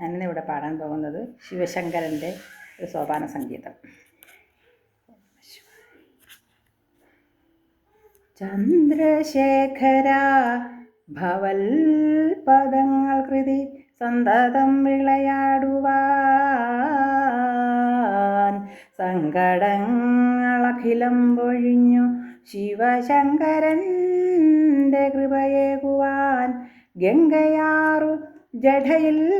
ഞാനിന്നിവിടെ പാടാൻ പോകുന്നത് ശിവശങ്കരന്റെ ഒരു സോപാന സംഗീതം. ചന്ദ്രശേഖര ഭവൽ പദങ്ങൾ കൃതി സന്തതം വിളയാടുവാൻ. സങ്കടങ്ങളഖിലം പൊഴിഞ്ഞു ശിവശങ്കരന്റെ കൃപയേകുവാൻ. ഗംഗയാറു ജടയിൽ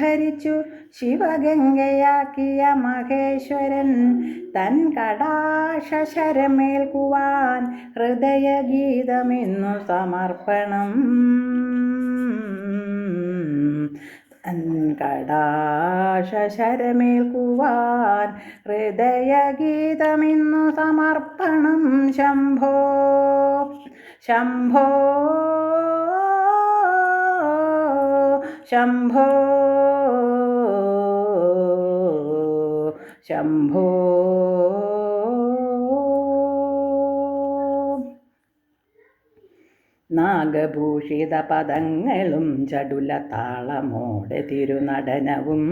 ധരിച്ചു ശിവഗംഗയാക്കിയ മഹേശ്വരൻ തൻ കടാശരമേൽക്കുവാൻ ഹൃദയഗീതമെന്നു സമർപ്പണം. കടാശരമേൽക്കുവാൻ ഹൃദയഗീതമെന്നു സമർപ്പണം. ശംഭോ ശംഭോ. ശംഭോ ശംഭോ നാഗഭൂഷിത പദങ്ങളും ചടുല താളമോടെ തിരുനടനവും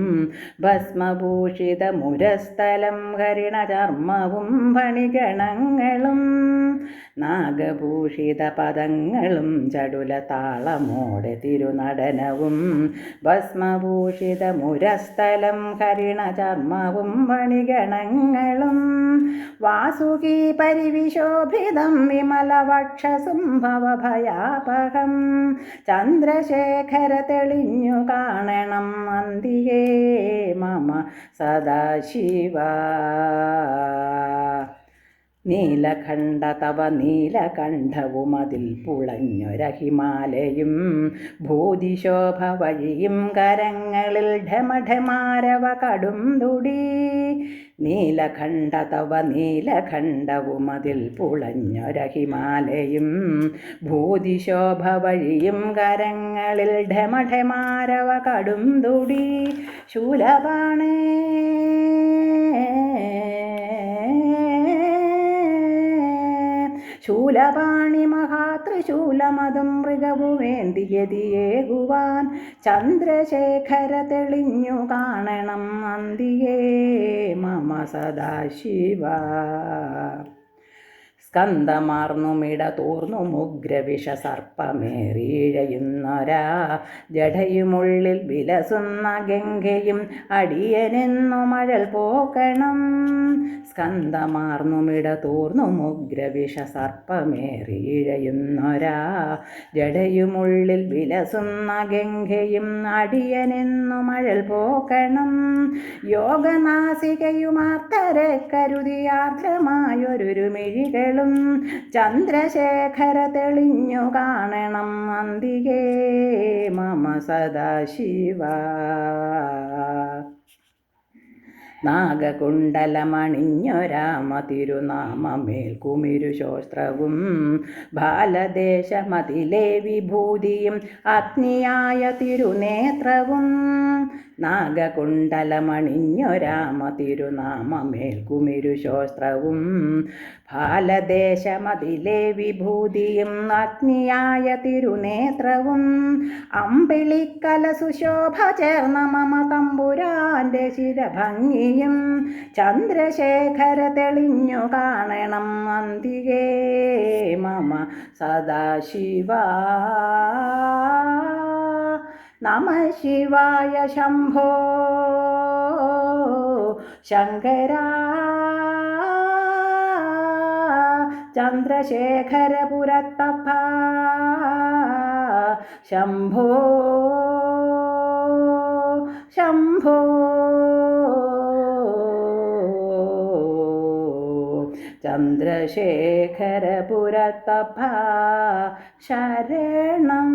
ഭസ്മഭൂഷിത മുരസ്ഥലം ഹരിണചർമ്മവും പണിഗണങ്ങളും നാഗഭൂഷിത പദങ്ങളും ചടുല താളമോടെ തിരുനടനവും ഭസ്മഭൂഷിത മുരസ്ഥലം ഹരിണചർമ്മവും പണിഗണങ്ങളും വാസുകി പരിവിശോഭിതം വിമലവക്ഷസും ഭവഭയാപകം ചന്ദ്രശേഖര തെളിഞ്ഞു കാണണം അന്തിയേ മമ സദാശിവ. നീലകണ്ഠ തവ നീലകണ്ഠവും അതിൽ പുളഞ്ഞൊരഹിമാലയും ഭൂതിശോഭ വഴിയും കരങ്ങളിൽ ഢമഢമാരവ കടും തുടി. നീലകണ്ഠ തവ നീലകണ്ഠവും അതിൽ പുളഞ്ഞൊരഹിമാലയും ഭൂതിശോഭ വഴിയും കരങ്ങളിൽ ഢമഢമാരവ കടും തുടി. ശൂലപാണേ ശൂലപാണി മഹാത്രിശൂലമതും മൃഗവുമേന്തിയതിയേകുവാൻ ചന്ദ്രശേഖര തെളിഞ്ഞു കാണണം അന്തിയേ മമ സദാശിവ. സ്കന്ധമാർന്നുമിട തോർന്നു മുഗ്രവിഷ സർപ്പമേറിഴയുന്നൊരാ. ജടയുമുള്ളിൽ വിലസുന്ന ഗംഗയും അടിയനെന്നു മഴൽ പോക്കണം സ്കന്ധമാർന്നു മിട തോർന്നു മുഗ്രവിഷ സർപ്പമേറിഴയുന്നൊരാ. ജടയുമുള്ളിൽ വിലസുന്ന ഗംഗയും അടിയനെന്നു മഴൽ പോക്കണം യോഗനാസികയുമാർത്തരെ കരുതിയാർദ്രമായൊരു മിഴികളും ചന്ദ്രശേഖര തെളിഞ്ഞു കാണണം അന്തികേ മമ സദാശിവ. നാഗകുണ്ടലമണിഞ്ഞൊരാമ തിരുനാമമേൽ കുമിരു ശോസ്ത്രവും ബാലദേശമതിലെ വിഭൂതിയും അഗ്നിയായ തിരുനേത്രവും നാഗകുണ്ടലമണിഞ്ഞൊരാമ തിരുനാമമേൽ കുമിരു ശോസ്ത്രവും ബാലദേശമതിലെ വിഭൂതിയും അഗ്നിയായ തിരുനേത്രവും അമ്പിളിക്കല സുശോഭ ചേർന്ന മമ തമ്പുരാന്റെ ശിരഭംഗിയും ചന്ദ്രശേഖര തെളിഞ്ഞു കാണണം അന്തികേ മമ സദാശിവ. നമ ശിവായ ശംഭോ ശങ്കര. ചന്ദ്രശേഖരപുരത്തപ്പ ശംഭോ ശംഭോ. ചന്ദ്രശേഖരപുരത്തപ്പ ശരണം.